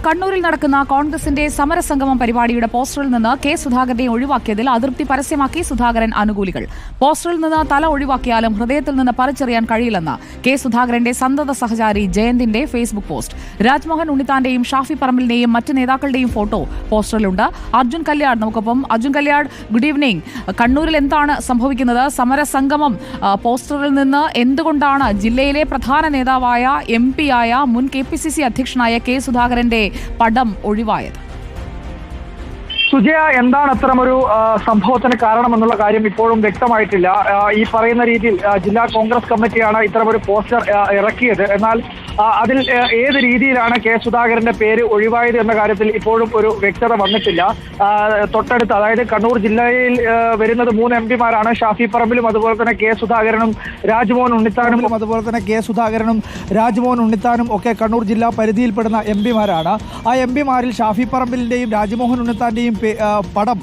കണ്ണൂരിൽ നടക്കുന്ന കോൺഗ്രസിന്റെ സമരസംഗമം പരിപാടിയുടെ പോസ്റ്ററിൽ നിന്ന് കെ സുധാകരനെ ഒഴിവാക്കിയതിൽ അതൃപ്തി പരസ്യമാക്കി സുധാകരൻ അനുകൂലികൾ പോസ്റ്ററിൽ നിന്ന് തല ഒഴിവാക്കിയാലും ഹൃദയത്തിൽ നിന്ന് പറിച്ചെറിയാൻ കഴിയില്ലെന്ന് കെ സുധാകരന്റെ സന്തത സഹചാരി ജയന്തിന്റെ ഫേസ്ബുക്ക് പോസ്റ്റ്. രാജ്മോഹൻ ഉണ്ണിത്താന്റെയും ഷാഫി പറമ്പിലിന്റെയും മറ്റ് നേതാക്കളുടെയും ഫോട്ടോ പോസ്റ്ററിലുണ്ട്. അർജുൻ കല്യാട് നമുക്കൊപ്പം അർജുൻ കല്യാട് ഗുഡ് ഈവനിംഗ് കണ്ണൂരിൽ എന്താണ് സംഭവിക്കുന്നത്? സമരസംഗമം പോസ്റ്ററിൽ നിന്ന് എന്തുകൊണ്ടാണ് ജില്ലയിലെ പ്രധാന നേതാവായ എം ആയ മുൻ കെ പി സി സി അധ്യക്ഷനായ കെ സുധാകരന്റെ പടം ഒഴിവായത്. സുജയ എന്താണ് അത്തരമൊരു സംഭവത്തിന് കാരണമെന്നുള്ള കാര്യം ഇപ്പോഴും വ്യക്തമായിട്ടില്ല. ഈ പറയുന്ന രീതിയിൽ ജില്ലാ കോൺഗ്രസ് കമ്മിറ്റിയാണ് ഇത്തരമൊരു പോസ്റ്റർ ഇറക്കിയത്. എന്നാൽ അതിൽ ഏത് രീതിയിലാണ് കെ സുധാകരന്റെ പേര് ഒഴിവായത് എന്ന കാര്യത്തിൽ ഇപ്പോഴും ഒരു വ്യക്തത വന്നിട്ടില്ല. തൊട്ടടുത്ത് അതായത് കണ്ണൂർ ജില്ലയിൽ വരുന്നത് മൂന്ന് എം പിമാരാണ്. ഷാഫി പറമ്പിലും അതുപോലെ തന്നെ കെ സുധാകരനും രാജ്മോഹൻ ഉണ്ണിത്താനും അതുപോലെ തന്നെ കെ സുധാകരനും രാജ്മോഹൻ ഉണ്ണിത്താനും ഒക്കെ കണ്ണൂർ ജില്ലാ പരിധിയിൽപ്പെടുന്ന എം പിമാരാണ്. ആ എം പിമാരിൽ ഷാഫി പറമ്പിലിന്റെയും രാജ്മോഹൻ ഉണ്ണിത്താന്റെയും പടം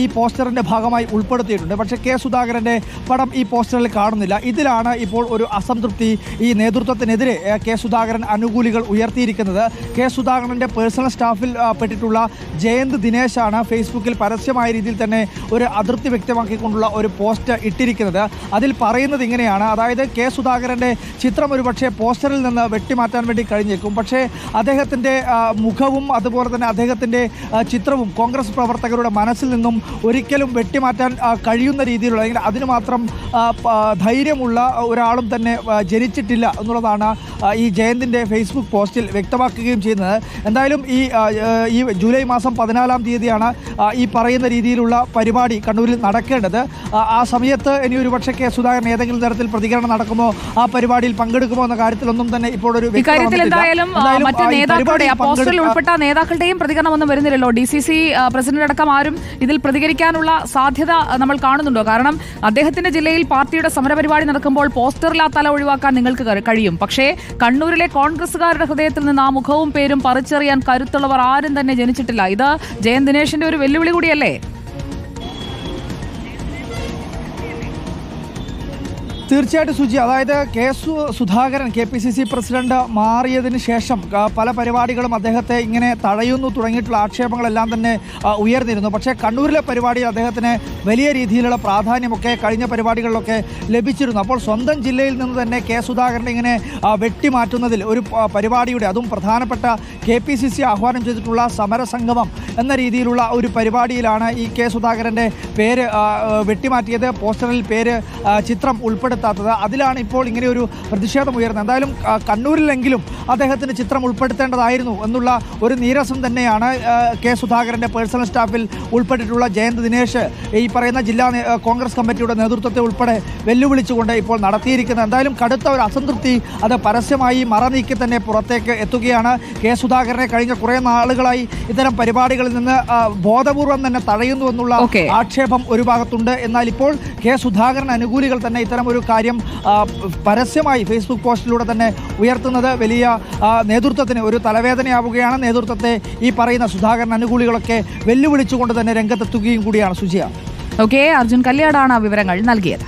ഈ പോസ്റ്ററിന്റെ ഭാഗമായി ഉൾപ്പെടുത്തിയിട്ടുണ്ട്. പക്ഷേ കെ സുധാകരന്റെ പടം ഈ പോസ്റ്ററിൽ കാണുന്നില്ല. ഇതിലാണ് ഇപ്പോൾ ഒരു അസംതൃപ്തി ഈ നേതൃത്വത്തിനെതിരെ കെ സുധാകരൻ അനുകൂലികൾ ഉയർത്തിയിരിക്കുന്നത്. കെ സുധാകരന്റെ പേഴ്സണൽ സ്റ്റാഫിൽ പെട്ടിട്ടുള്ള ജയന്ത് ദിനേശാണ് ഫേസ്ബുക്കിൽ പരസ്യമായ രീതിയിൽ തന്നെ ഒരു അതൃപ്തി വ്യക്തമാക്കിക്കൊണ്ടുള്ള ഒരു പോസ്റ്റ് ഇട്ടിരിക്കുന്നത്. അതിൽ പറയുന്നത് ഇങ്ങനെയാണ്. അതായത് കെ സുധാകരന്റെ ചിത്രം ഒരു പക്ഷേ പോസ്റ്ററിൽ നിന്ന് വെട്ടിമാറ്റാൻ വേണ്ടി കഴിഞ്ഞേക്കും. പക്ഷേ അദ്ദേഹത്തിന്റെ മുഖവും അതുപോലെ തന്നെ അദ്ദേഹത്തിന്റെ ചിത്രവും കോൺഗ്രസ് പ്രവർത്തകരുടെ മനസ്സിൽ നിന്നും ഒരിക്കലും വെട്ടിമാറ്റാൻ കഴിയുന്ന രീതിയിലുള്ള അല്ലെങ്കിൽ അതിന് മാത്രം ധൈര്യമുള്ള ഒരാളും തന്നെ ജനിച്ചിട്ടില്ല എന്നുള്ളതാണ് ഈ ജയന്തിന്റെ ഫേസ്ബുക്ക് പോസ്റ്റിൽ വ്യക്തമാക്കുകയും ചെയ്യുന്നത്. എന്തായാലും ഈ ഈ ജൂലൈ മാസം പതിനാലാം തീയതിയാണ് ഈ പറയുന്ന രീതിയിലുള്ള പരിപാടി കണ്ണൂരിൽ നടക്കേണ്ടത്. ആ, സമയത്ത് ഇനി ഒരു പക്ഷേ കെ സുധാകരൻ ഏതെങ്കിലും തരത്തിൽ പ്രതികരണം നടക്കുമോ ആ പരിപാടിയിൽ പങ്കെടുക്കുമോ എന്ന കാര്യത്തിലൊന്നും തന്നെ ഇപ്പോൾ ഒരു ഉൾപ്പെട്ട നേതാക്കളുടെയും പ്രതികരണമൊന്നും വരുന്നില്ലല്ലോ. ഡി സി സി പ്രസിഡന്റ് അടക്കം ആരും ഇതിൽ പ്രതികരിക്കാനുള്ള സാധ്യത നമ്മൾ കാണുന്നുണ്ടോ? കാരണം അദ്ദേഹത്തിന്റെ ജില്ലയിൽ പാർട്ടിയുടെ സമരപരിപാടി നടക്കുമ്പോൾ പോസ്റ്ററിൽ ആ തല ഒഴിവാക്കാൻ നിങ്ങൾക്ക് കഴിയും. പക്ഷേ കണ്ണൂരിലെ കോൺഗ്രസുകാരുടെ ഹൃദയത്തിൽ നിന്ന് ആ മുഖവും പേരും പറിച്ചറിയാൻ കരുത്തുള്ളവർ ആരും തന്നെ ജനിച്ചിട്ടില്ല. ഇത് ജയൻ ദിനേശിന്റെ ഒരു വെല്ലുവിളി കൂടിയല്ലേ? തീർച്ചയായിട്ടും സുജി അതായത് കെ സു Sudhakaran K P C C president മാറിയതിന് ശേഷം പല പരിപാടികളും അദ്ദേഹത്തെ ഇങ്ങനെ തഴയുന്നു തുടങ്ങിയിട്ടുള്ള ആക്ഷേപങ്ങളെല്ലാം തന്നെ ഉയർന്നിരുന്നു. പക്ഷേ കണ്ണൂരിലെ പരിപാടിയിൽ അദ്ദേഹത്തിന് വലിയ രീതിയിലുള്ള പ്രാധാന്യമൊക്കെ കഴിഞ്ഞ പരിപാടികളിലൊക്കെ ലഭിച്ചിരുന്നു. അപ്പോൾ സ്വന്തം ജില്ലയിൽ നിന്ന് തന്നെ കെ സുധാകരനെ ഇങ്ങനെ വെട്ടിമാറ്റുന്നതിൽ ഒരു പരിപാടിയുടെ അതും പ്രധാനപ്പെട്ട കെ പി സി സി ആഹ്വാനം ചെയ്തിട്ടുള്ള സമരസംഗമം എന്ന രീതിയിലുള്ള ഒരു പരിപാടിയിലാണ് ഈ കെ സുധാകരന്റെ പേര് വെട്ടിമാറ്റിയത്. പോസ്റ്ററിൽ പേര് ചിത്രം ചിത്രം ഉൾപ്പെടുത്താത്തത് അതിലാണ് ഇപ്പോൾ ഇങ്ങനെ ഒരു പ്രതിഷേധം ഉയർന്നത് എന്തായാലും കണ്ണൂരിലെങ്കിലും അദ്ദേഹത്തിന് ചിത്രം ഉൾപ്പെടുത്തേണ്ടതായിരുന്നു എന്നുള്ള ഒരു നീരസം തന്നെയാണ് കെ സുധാകരന്റെ പേഴ്സണൽ സ്റ്റാഫിൽ ഉൾപ്പെട്ടിട്ടുള്ള ജയന്ത് ദിനേശ് ഈ പറയുന്ന ജില്ലാ കോൺഗ്രസ് കമ്മിറ്റിയുടെ നേതൃത്വത്തെ ഉൾപ്പെടെ വെല്ലുവിളിച്ചുകൊണ്ട് ഇപ്പോൾ നടത്തിയിരിക്കുന്നത്. എന്തായാലും കടുത്ത ഒരു അസംതൃപ്തി അത് പരസ്യമായി മറനീക്കി തന്നെ പുറത്തേക്ക് എത്തുകയാണ് കെ സുധാകരനെ കഴിഞ്ഞ കുറേ നാളുകളായി ഇത്തരം പരിപാടികളിൽ നിന്ന് ബോധപൂർവം തന്നെ തടയുന്നു എന്നുള്ള ആക്ഷേപം ഒരു ഭാഗത്തുണ്ട്. എന്നാൽ ഇപ്പോൾ കെ സുധാകരൻ അനുകൂലികൾ തന്നെ ഇത്തരം ഒരു കാര്യം പരസ്യമായി ഫേസ്ബുക്ക് പോസ്റ്റിലൂടെ തന്നെ ഉയർത്തുന്നത് വലിയ നേതൃത്വത്തിന് ഒരു തലവേദനയാവുകയാണ്. നേതൃത്വത്തെ ഈ പറയുന്ന സുധാകരൻ അനുകൂലികളൊക്കെ വെല്ലുവിളിച്ചുകൊണ്ട് തന്നെ രംഗത്തെത്തുകയും കൂടിയാണ് സുജിയ. ഓക്കെ അർജുൻ കല്യാടാണ് വിവരങ്ങൾ നൽകിയത്.